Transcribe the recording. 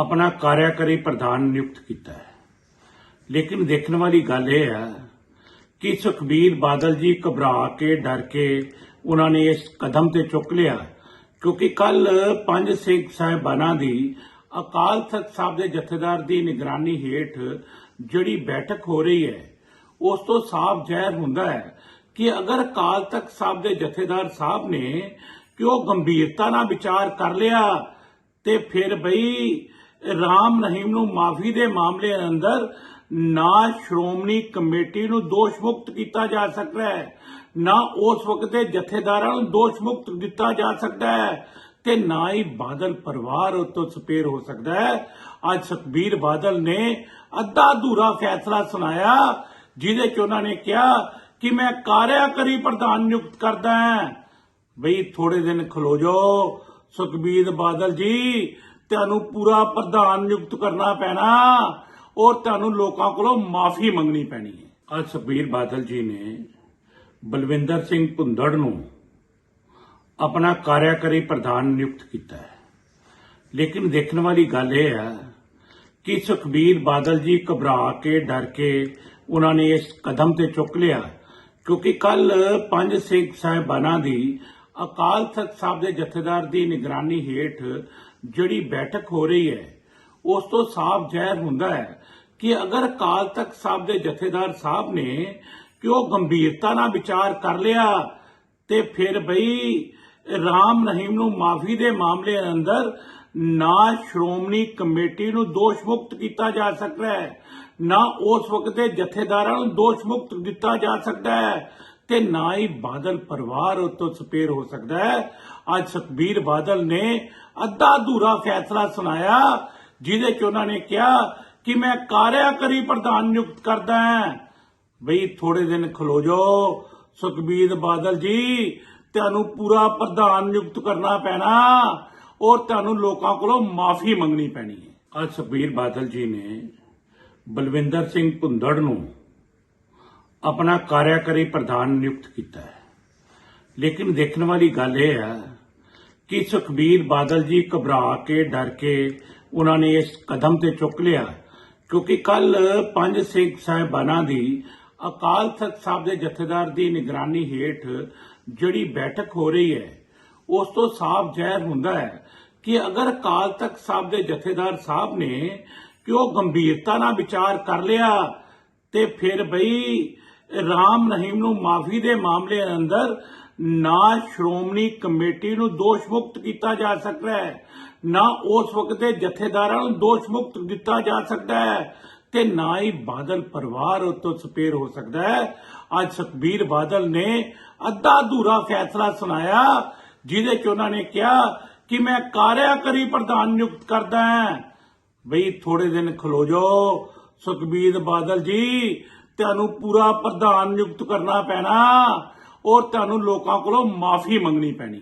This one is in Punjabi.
ਆਪਣਾ ਕਾਰਿਆਕਾਰੀ ਪ੍ਰਧਾਨ ਨਿਯੁਕਤ ਕੀਤਾ ਹੈ। ਲੇਕਿਨ ਦੇਖਣ ਵਾਲੀ ਗੱਲ ਇਹ ਹੈ ਕਿ ਸੁਖਬੀਰ ਬਾਦਲ ਜੀ ਘਬਰਾ ਕੇ, ਡਰ ਕੇ ਉਹਨਾਂ ਨੇ ਇਸ ਕਦਮ ਤੇ ਚੁੱਕ ਲਿਆ, ਕਿਉਂਕਿ ਕੱਲ ਪੰਜ ਸਿੱਖ ਸਾਹਿਬਾਨਾਂ ਦੀ ਅਕਾਲ ਤਖਤ ਸਾਹਿਬ ਦੇ ਜਥੇਦਾਰ ਦੀ ਨਿਗਰਾਨੀ ਹੇਠ ਜਿਹੜੀ ਬੈਠਕ ਹੋ ਰਹੀ ਹੈ, ਉਸ ਤੋਂ ਸਾਫ਼ ਜ਼ਾਹਿਰ ਹੁੰਦਾ ਹੈ ਕਿ ਅਗਰ ਅਕਾਲ ਤਖਤ ਸਾਹਿਬ ਦੇ ਜਥੇਦਾਰ ਸਾਹਿਬ ਨੇ ਕਿ ਉਹ ਗੰਭੀਰਤਾ ਨਾਲ ਵਿਚਾਰ ਕਰ ਲਿਆ ਤੇ ਫਿਰ ਬਈ ਰਾਮ ਰਹੀਮ ਨੂੰ ਮਾਫੀ ਦੇ ਮਾਮਲੇ ਅੰਦਰ ਨਾ ਸ਼੍ਰੋਮਣੀ ਕਮੇਟੀ ਨੂੰ ਦੋਸ਼ ਮੁਕਤ ਕੀਤਾ ਜਾ ਸਕਦਾ ਹੈ, ਨਾ ਉਸ ਵਕਤ ਦੇ ਜਥੇਦਾਰਾਂ ਨੂੰ ਦੋਸ਼ ਦਿੱਤਾ ਜਾ ਸਕਦਾ ਹੈ ਤੇ ਨਾ ਹੀ ਬਾਦਲ ਪਰਿਵਾਰ ਉਤੋਂ ਸਪੇਰ ਹੋ ਸਕਦਾ ਹੈ। ਅੱਜ ਸੁਖਬੀਰ ਬਾਦਲ ਨੇ ਅੱਧਾ ਅਧੂਰਾ ਫੈਸਲਾ ਸੁਣਾਇਆ, ਜਿਹਦੇ ਚ ਉਹਨਾਂ ਨੇ ਕਿਹਾ ਕਿ ਮੈਂ ਕਾਰਿਆਕਾਰੀ ਪ੍ਰਧਾਨ ਨਿਯੁਕਤ ਕਰਦਾ ਹਾਂ। ਬਈ ਥੋੜੇ ਦਿਨ ਖਲੋ ਜਾਓ ਸੁਖਬੀਰ ਬਾਦਲ ਜੀ ਤੁਹਾਨੂੰ ਪੂਰਾ ਪ੍ਰਧਾਨ ਨਿਯੁਕਤ ਕਰਨਾ ਪੈਣਾ ਔਰ ਤੁਹਾਨੂੰ ਲੋਕਾਂ ਕੋਲੋਂ ਮਾਫੀ ਮੰਗਣੀ ਪੈਣੀ ਹੈ। ਅੱਜ ਸੁਖਬੀਰ ਬਾਦਲ ਜੀ ਨੇ ਬਲਵਿੰਦਰ ਸਿੰਘ ਭੁੰਦੜ ਨੂੰ ਆਪਣਾ ਕਾਰਿਆਕਾਰੀ ਪ੍ਰਧਾਨ ਨਿਯੁਕਤ ਕੀਤਾ ਹੈ। ਲੇਕਿਨ ਦੇਖਣ ਵਾਲੀ ਗੱਲ ਇਹ ਹੈ ਕਿ ਸੁਖਬੀਰ ਬਾਦਲ ਜੀ ਘਬਰਾ ਕੇ, ਡਰ ਕੇ ਉਹਨਾਂ ਨੇ ਇਸ ਕਦਮ ਤੇ ਚੁੱਕ ਲਿਆ, ਕਿਉਂਕਿ ਕੱਲ ਪੰਜ ਸਿੰਘ ਸਾਹਿਬਾਨਾਂ ਦੀ ਅਕਾਲ ਤਖਤ ਸਾਹਿਬ ਦੇ ਜਥੇਦਾਰ ਦੀ ਨਿਗਰਾਨੀ ਹੇਠ ਜਿਹੜੀ ਬੈਠਕ ਹੋ ਰਹੀ ਹੈ, ਉਸ ਤੋਂ ਸਾਫ਼ ਜ਼ਾਹਿਰ ਹੁੰਦਾ ਹੈ ਕਿ ਅਗਰ ਅਕਾਲ ਤਖਤ ਸਾਹਿਬ ਦੇ ਜਥੇਦਾਰ ਸਾਹਿਬ ਨੇ ਕਿ ਉਹ ਗੰਭੀਰਤਾ ਨਾਲ ਵਿਚਾਰ ਕਰ ਲਿਆ, ਤੇ ਫਿਰ ਬਈ ਰਾਮ ਰਹੀਮ ਨੂੰ ਮਾਫੀ ਦੇ ਮਾਮਲੇ ਅੰਦਰ ਨਾ ਸ਼੍ਰੋਮਣੀ ਕਮੇਟੀ ਨੂੰ ਦੋਸ਼ ਮੁਕਤ ਕੀਤਾ ਜਾ ਸਕਦਾ ਹੈ, ਨਾ ਉਸ ਵਕਤ ਦੇ ਜਥੇਦਾਰਾਂ ਨੂੰ ਦੋਸ਼ ਮੁਕਤ ਦਿੱਤਾ ਜਾ ਸਕਦਾ ਹੈ। ਤੇ ਨਾ ਹੀ ਬਾਦਲ ਪਰਿਵਾਰ ਉਤੋਂ ਸਪੇਰ ਹੋ ਸਕਦਾ ਹੈ। ਅੱਜ ਸੁਖਬੀਰ ਬਾਦਲ ਨੇ ਅੱਧਾ ਅਧੂਰਾ ਫੈਸਲਾ ਸੁਣਾਇਆ, ਜਿਹਦੇ ਚ ਉਹਨਾਂ ਨੇ ਕਿਹਾ ਕਿ ਮੈਂ ਕਾਰਿਆਕਾਰੀ ਪ੍ਰਧਾਨ ਨਿਯੁਕਤ ਕਰਦਾ ਹਾਂ। ਬਈ ਥੋੜੇ ਦਿਨ ਖਲੋ ਜਾਓ ਸੁਖਬੀਰ ਬਾਦਲ ਜੀ, ਤੁਹਾਨੂੰ ਪੂਰਾ ਪ੍ਰਧਾਨ ਨਿਯੁਕਤ ਕਰਨਾ ਪੈਣਾ ਔਰ ਤੁਹਾਨੂੰ ਲੋਕਾਂ ਕੋਲੋਂ ਮਾਫੀ ਮੰਗਣੀ ਪੈਣੀ ਹੈ। ਅੱਜ ਸੁਖਬੀਰ ਬਾਦਲ ਜੀ ਨੇ ਬਲਵਿੰਦਰ ਸਿੰਘ ਭੁੰਦੜ ਨੂੰ ਆਪਣਾ ਕਾਰਿਆਕਾਰੀ ਪ੍ਰਧਾਨ ਨਿਯੁਕਤ ਕੀਤਾ ਹੈ। ਲੇਕਿਨ ਦੇਖਣ ਵਾਲੀ ਗੱਲ ਇਹ ਹੈ ਕਿ ਸੁਖਬੀਰ ਬਾਦਲ ਜੀ ਘਬਰਾ ਕੇ, ਡਰ ਕੇ ਉਹਨਾਂ ਨੇ ਇਸ ਕਦਮ ਤੇ ਚੁੱਕ ਲਿਆ, ਕਿਉਂਕਿ ਕੱਲ ਪੰਜ ਸਿੰਘ ਸਾਹਿਬਾਨਾਂ ਦੀ ਅਕਾਲ ਤਖਤ ਸਾਹਿਬ ਦੇ ਜਥੇਦਾਰ ਦੀ ਨਿਗਰਾਨੀ ਹੇਠ ਜਿਹੜੀ ਬੈਠਕ ਹੋ ਰਹੀ ਹੈ, ਉਸ ਤੋਂ ਸਾਫ਼ ਜ਼ਾਹਿਰ ਹੁੰਦਾ ਹੈ ਕਿ ਅਗਰ ਅਕਾਲ ਤਖਤ ਸਾਹਿਬ ਦੇ ਜਥੇਦਾਰ ਸਾਹਿਬ ਨੇ ਕਿ ਉਹ ਗੰਭੀਰਤਾ ਨਾਲ ਵਿਚਾਰ ਕਰ ਲਿਆ, ਤੇ ਫਿਰ ਬਈ ਰਾਮ ਰਹੀਮ ਨੂੰ ਮਾਫੀ ਦੇ ਮਾਮਲੇ ਅੰਦਰ ਨਾ ਸ਼੍ਰੋਮਣੀ ਕਮੇਟੀ ਨੂੰ ਦੋਸ਼ ਮੁਕਤ ਕੀਤਾ ਜਾ ਸਕਦਾ ਹੈ, ਨਾ ਉਸ ਵਕਤ ਦੇ ਜਥੇਦਾਰਾਂ ਨੂੰ ਦੋਸ਼ ਮੁਕਤ ਦਿੱਤਾ ਜਾ ਸਕਦਾ ਹੈ ਤੇ ਨਾ ਹੀ ਬਾਦਲ ਪਰਿਵਾਰ ਉਤੋਂ ਸਪੇਰ ਹੋ ਸਕਦਾ ਹੈ। ਅੱਜ ਸੁਖਬੀਰ ਬਾਦਲ ਨੇ ਅੱਧਾ ਅਧੂਰਾ ਫੈਸਲਾ ਸੁਣਾਇਆ, ਜਿਹਦੇ ਚ ਉਹਨਾਂ ਨੇ ਕਿਹਾ ਕਿ ਮੈਂ ਕਾਰਿਆਕਾਰੀ ਪ੍ਰਧਾਨ ਨਿਯੁਕਤ ਕਰਦਾ ਹਾਂ। ਬਈ ਥੋੜੇ ਦਿਨ ਖਲੋ ਜਾਓ ਸੁਖਬੀਰ ਬਾਦਲ ਜੀ ਤੁਹਾਨੂੰ ਪੂਰਾ ਪ੍ਰਧਾਨ ਨਿਯੁਕਤ ਕਰਨਾ ਪੈਣਾ ਔਰ ਤੁਹਾਨੂੰ ਲੋਕਾਂ ਕੋਲੋਂ ਮਾਫੀ ਮੰਗਣੀ ਪੈਣੀ।